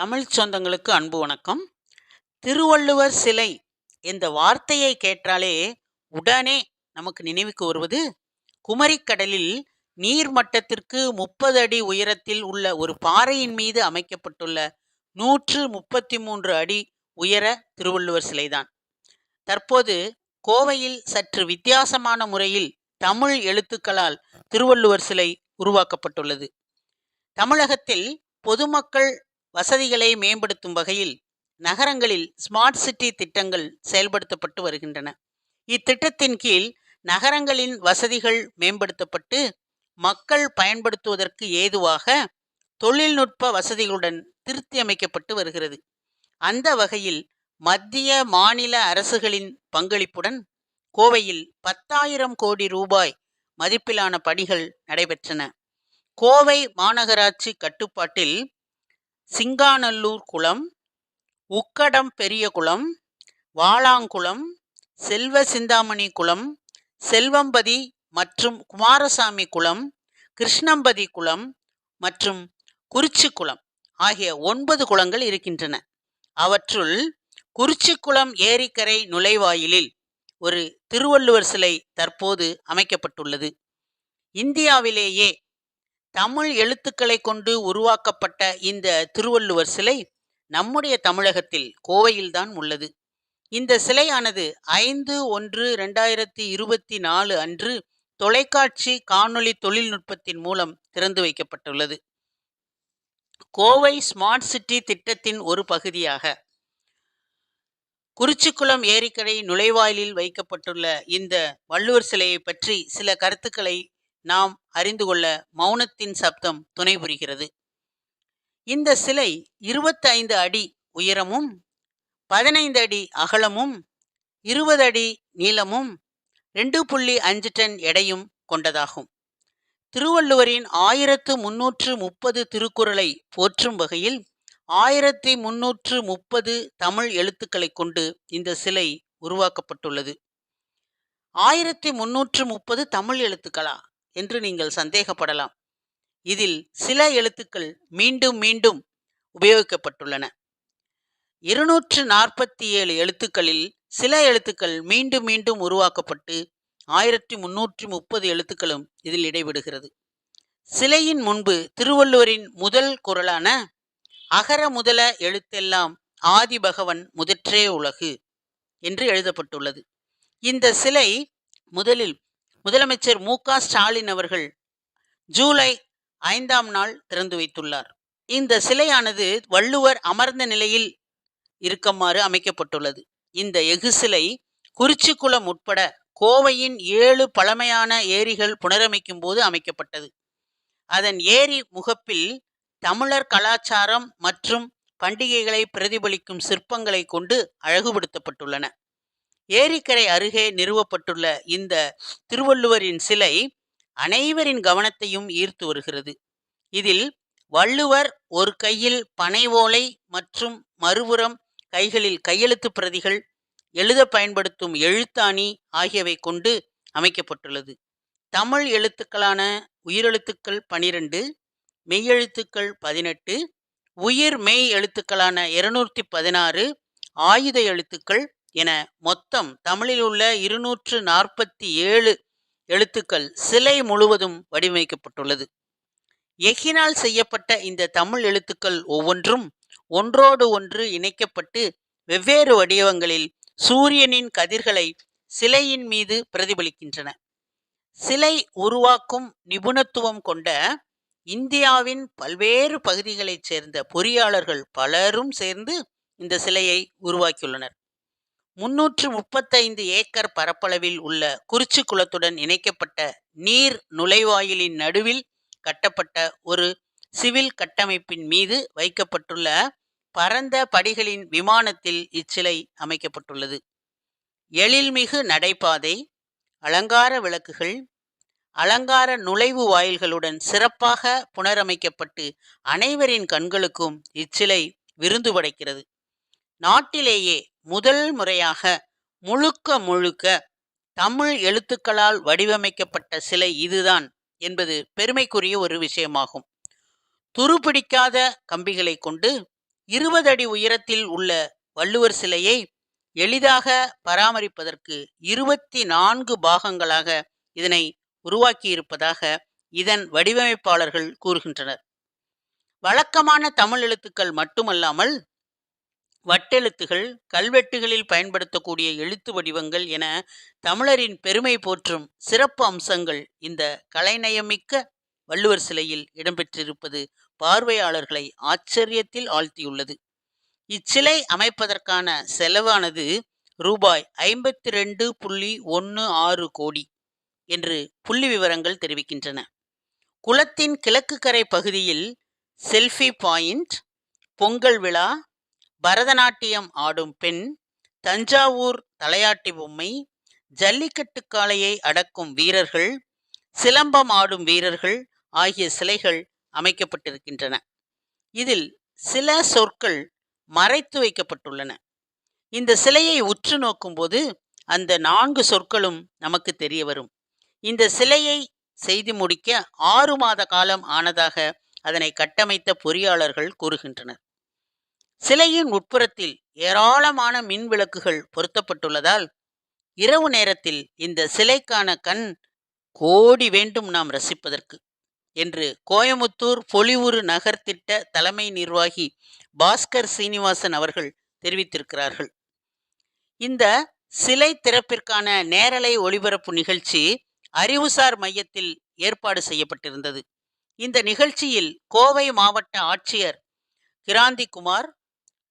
தமிழ் சொந்தங்களுக்கு அன்பு வணக்கம். திருவள்ளுவர் சிலை இந்த வார்த்தையை கேட்டாலே உடனே நமக்கு நினைவுக்கு வருவது குமரிக்கடலில் நீர் மட்டத்திற்கு முப்பது அடி உயரத்தில் உள்ள ஒரு பாறையின் மீது அமைக்கப்பட்டுள்ள நூற்று முப்பத்தி மூன்று அடி உயர திருவள்ளுவர் சிலைதான். தற்போது கோவையில் சற்று வித்தியாசமான முறையில் தமிழ் எழுத்துக்களால் திருவள்ளுவர் சிலை உருவாக்கப்பட்டுள்ளது. தமிழகத்தில் பொதுமக்கள் வசதிகளை மேம்படுத்தும் வகையில் நகரங்களில் ஸ்மார்ட் சிட்டி திட்டங்கள் செயல்படுத்தப்பட்டு வருகின்றன. இத்திட்டத்தின் கீழ் நகரங்களின் வசதிகள் மேம்படுத்தப்பட்டு மக்கள் பயன்படுத்துவதற்கு ஏதுவாக தொழில்நுட்ப வசதிகளுடன் திருத்தி அமைக்கப்பட்டு வருகிறது. அந்த வகையில் மத்திய மாநில அரசுகளின் பங்களிப்புடன் கோவையில் பத்தாயிரம் கோடி ரூபாய் மதிப்பிலான பணிகள் நடைபெற்றன. கோவை மாநகராட்சி கட்டுப்பாட்டில் சிங்காநல்லூர் குளம் உக்கடம் பெரிய குளம் வாளாங்குளம் செல்வ சிந்தாமணி குளம் செல்வம்பதி மற்றும் குமாரசாமி குளம் கிருஷ்ணம்பதி குளம் மற்றும் குறிச்சி குளம் ஆகிய ஒன்பது குளங்கள் இருக்கின்றன. அவற்றுள் குறிச்சிக்குளம் ஏரிக்கரை நுழைவாயிலில் ஒரு திருவள்ளுவர் சிலை தற்போது அமைக்கப்பட்டுள்ளது. இந்தியாவிலேயே தமிழ் எழுத்துக்களை கொண்டு உருவாக்கப்பட்ட இந்த திருவள்ளுவர் சிலை நம்முடைய தமிழகத்தில் கோவையில்தான் உள்ளது. இந்த சிலையானது ஐந்து ஒன்று ரெண்டாயிரத்தி இருபத்தி நாலு அன்று தொலைக்காட்சி காணொளி தொழில்நுட்பத்தின் மூலம் திறந்து வைக்கப்பட்டுள்ளது. கோவை ஸ்மார்ட் சிட்டி திட்டத்தின் ஒரு பகுதியாக குறிச்சிக்குளம் ஏரிக்கரை நுழைவாயிலில் வைக்கப்பட்டுள்ள இந்த வள்ளுவர் சிலையை பற்றி சில கருத்துக்களை நாம் அறிந்து கொள்ள மௌனத்தின் சப்தம் துணை புரிகிறது. இந்த சிலை இருபத்தைந்து அடி உயரமும் பதினைந்து அடி அகலமும் இருபது அடி நீளமும் ரெண்டு புள்ளி அஞ்சு டன் எடையும் கொண்டதாகும். திருவள்ளுவரின் ஆயிரத்து முன்னூற்று முப்பது திருக்குறளை போற்றும் வகையில் ஆயிரத்தி முன்னூற்று முப்பது தமிழ் எழுத்துக்களை கொண்டு இந்த சிலை உருவாக்கப்பட்டுள்ளது. ஆயிரத்தி முன்னூற்று முப்பது தமிழ் எழுத்துக்களா? என்று நீங்கள் சந்தேகப்படலாம். இதில் சில எழுத்துக்கள் மீண்டும் மீண்டும் உபயோகிக்கப்பட்டுள்ளன. இருநூற்று நாற்பத்தி ஏழு எழுத்துக்களில் சில எழுத்துக்கள் மீண்டும் மீண்டும் உருவாக்கப்பட்டு ஆயிரத்தி முன்னூற்றி முப்பது எழுத்துக்களும் இதில் இடைவிடுகிறது. சிலையின் முன்பு திருவள்ளுவரின் முதல் குரலான அகர முதல எழுத்தெல்லாம் ஆதி பகவன் முதற்றே உலகு என்று எழுதப்பட்டுள்ளது. இந்த சிலை முதலில் முதலமைச்சர் மு க ஸ்டாலின் அவர்கள் ஜூலை ஐந்தாம் நாள் திறந்து வைத்துள்ளார். இந்த சிலையானது வள்ளுவர் அமர்ந்த நிலையில் இருக்குமாறு அமைக்கப்பட்டுள்ளது. இந்த எஃகு சிலை குறிச்சிக்குளம் உட்பட கோவையின் ஏழு பழமையான ஏரிகள் புனரமைக்கும் போது அமைக்கப்பட்டது. அதன் ஏரி முகப்பில் தமிழர் கலாச்சாரம் மற்றும் பண்டிகைகளை பிரதிபலிக்கும் சிற்பங்களை கொண்டு அழகுபடுத்தப்பட்டுள்ளன. ஏரிக்கரை அருகே நிறுவப்பட்டுள்ள இந்த திருவள்ளுவரின் சிலை அனைவரின் கவனத்தையும் ஈர்த்து வருகிறது. இதில் வள்ளுவர் ஒரு கையில் பனை ஓலை மற்றும் மறுபுறம் கைகளில் கையெழுத்து பிரதிகள் எழுத பயன்படுத்தும் எழுத்தாணி ஆகியவை கொண்டு அமைக்கப்பட்டுள்ளது. தமிழ் எழுத்துக்களான உயிரெழுத்துக்கள் பனிரெண்டு மெய்யெழுத்துக்கள் பதினெட்டு உயிர் மெய் எழுத்துக்களான இருநூற்றி பதினாறு ஆயுத எழுத்துக்கள் என மொத்தம் தமிழில் உள்ள இருநூற்று நாற்பத்தி ஏழு எழுத்துக்கள் சிலை முழுவதும் வடிவமைக்கப்பட்டுள்ளது. எஃகினால் செய்யப்பட்ட இந்த தமிழ் எழுத்துக்கள் ஒவ்வொன்றும் ஒன்றோடு ஒன்று இணைக்கப்பட்டு வெவ்வேறு வடிவங்களில் சூரியனின் கதிர்களை சிலையின் மீது பிரதிபலிக்கின்றன. சிலை உருவாக்கும் நிபுணத்துவம் கொண்ட இந்தியாவின் பல்வேறு பகுதிகளைச் சேர்ந்த பொறியாளர்கள் பலரும் சேர்ந்து இந்த சிலையை உருவாக்கியுள்ளனர். முன்னூற்று முப்பத்தைந்து ஏக்கர் பரப்பளவில் உள்ள குறிச்சி குளத்துடன் இணைக்கப்பட்ட நீர் நுழைவாயிலின் நடுவில் கட்டப்பட்ட ஒரு சிவில் கட்டமைப்பின் மீது வைக்கப்பட்டுள்ள பரந்த படிகளின் விமானத்தில் இச்சிலை அமைக்கப்பட்டுள்ளது. எழில்மிகு நடைபாதை அலங்கார விளக்குகள் அலங்கார நுழைவு வாயில்களுடன் சிறப்பாக புனரமைக்கப்பட்டு அனைவரின் கண்களுக்கும் இச்சிலை விருந்து படைக்கிறது. நாட்டிலேயே முதல் முறையாக முழுக்க முழுக்க தமிழ் எழுத்துக்களால் வடிவமைக்கப்பட்ட சிலை இதுதான் என்பது பெருமைக்குரிய ஒரு விஷயமாகும். துருபிடிக்காத கம்பிகளை கொண்டு இருபது அடி உயரத்தில் உள்ள வள்ளுவர் சிலையை எளிதாக பராமரிப்பதற்கு இருபத்தி நான்கு பாகங்களாக இதனை உருவாக்கியிருப்பதாக இதன் வடிவமைப்பாளர்கள் கூறுகின்றனர். வழக்கமான தமிழ் எழுத்துக்கள் மட்டுமல்லாமல் வட்டெழுத்துகள் கல்வெட்டுகளில் பயன்படுத்தக்கூடிய எழுத்து வடிவங்கள் என தமிழரின் பெருமை போற்றும் சிறப்பு அம்சங்கள் இந்த கலைநயமிக்க வள்ளுவர் சிலையில் இடம்பெற்றிருப்பது பார்வையாளர்களை ஆச்சரியத்தில் ஆழ்த்தியுள்ளது. இச்சிலை அமைப்பதற்கான செலவானது ரூபாய் ஐம்பத்தி ரெண்டு புள்ளி ஒன்று ஆறு கோடி என்று புள்ளி விவரங்கள் தெரிவிக்கின்றன. குளத்தின் கிழக்கு கரை பகுதியில் செல்ஃபி பாயிண்ட் பொங்கல் விழா பரதநாட்டியம் ஆடும் பெண் தஞ்சாவூர் தலையாட்டி பொம்மை ஜல்லிக்கட்டு காளையை அடக்கும் வீரர்கள் சிலம்பம் ஆடும் வீரர்கள் ஆகிய சிலைகள் அமைக்கப்பட்டிருக்கின்றன. இதில் சில சொற்கள் மறைத்து வைக்கப்பட்டுள்ளன. இந்த சிலையை உற்று நோக்கும்போது அந்த நான்கு சொற்களும் நமக்கு தெரிய வரும். இந்த சிலையை செய்து முடிக்க ஆறு மாத காலம் ஆனதாக அதனை கட்டமைத்த பொறியாளர்கள் கூறுகின்றனர். சிலையின் உட்புறத்தில் ஏராளமான மின் விளக்குகள் பொருத்தப்பட்டுள்ளதால் இரவு நேரத்தில் இந்த சிலைக்கான கண் கோடி வேண்டும் நாம் ரசிப்பதற்கு என்று கோயமுத்தூர் பொலிவுறு நகர் திட்ட தலைமை நிர்வாகி பாஸ்கர் சீனிவாசன் அவர்கள் தெரிவித்திருக்கிறார்கள். இந்த சிலை திறப்பிற்கான நேரலை ஒளிபரப்பு நிகழ்ச்சி அறிவுசார் மையத்தில் ஏற்பாடு செய்யப்பட்டிருந்தது. இந்த நிகழ்ச்சியில் கோவை மாவட்ட ஆட்சியர் கிராந்தி குமார்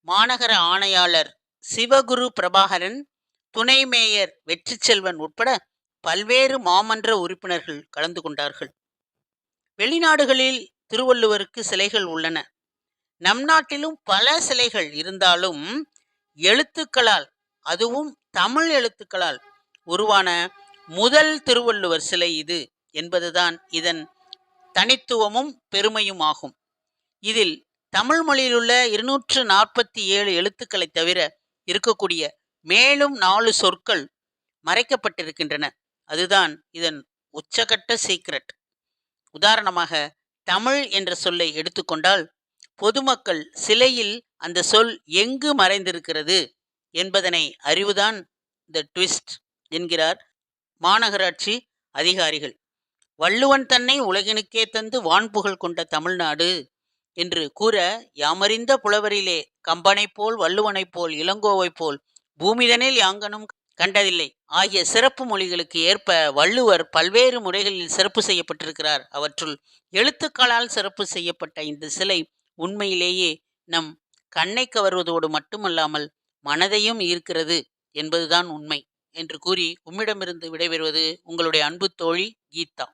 மாநகர ஆணையாளர் சிவகுரு பிரபாகரன் துணை மேயர் வெற்றி செல்வன் உட்பட பல்வேறு மாமன்ற உறுப்பினர்கள் கலந்து கொண்டார்கள். வெளிநாடுகளில் திருவள்ளுவருக்கு சிலைகள் உள்ளன. நம் நாட்டிலும் பல சிலைகள் இருந்தாலும் எழுத்துக்களால் அதுவும் தமிழ் எழுத்துக்களால் உருவான முதல் திருவள்ளுவர் சிலை இது என்பதுதான் இதன் தனித்துவமும் பெருமையும் ஆகும். இதில் தமிழ் மொழியிலுள்ள இருநூற்று நாற்பத்தி ஏழு எழுத்துக்களை தவிர இருக்கக்கூடிய மேலும் நாலு சொற்கள் மறைக்கப்பட்டிருக்கின்றன. அதுதான் இதன் உச்சகட்ட சீக்ரெட் உதாரணமாக தமிழ் என்ற சொல்லை எடுத்துக்கொண்டால் பொதுமக்கள் சிலையில் அந்த சொல் எங்கு மறைந்திருக்கிறது என்பதனை அறிவுதான் த ட்விஸ்ட் என்கிறார் மாநகராட்சி அதிகாரிகள். வள்ளுவன் தன்னை உலகினுக்கே தந்து வான்புகழ் கொண்ட தமிழ்நாடு என்று கூற யாமறிந்த புலவரிலே கம்பனைப் போல் வள்ளுவனைப் போல் இளங்கோவைப் போல் பூமிதனில் யாங்கனும் கண்டதில்லை. ஆகிய சிறப்பு மொழிகளுக்கு ஏற்ப வள்ளுவர் பல்வேறு முறைகளில் சிறப்பு செய்யப்பட்டிருக்கிறார். அவற்றுள் எழுத்துக்களால் சிறப்பு செய்யப்பட்ட இந்த சிலை உண்மையிலேயே நம் கண்ணை கவர்வதோடு மட்டுமல்லாமல் மனதையும் ஈர்க்கிறது என்பதுதான் உண்மை என்று கூறி உம்மிடமிருந்து விடைபெறுவது உங்களுடைய அன்பு தோழி கீதா.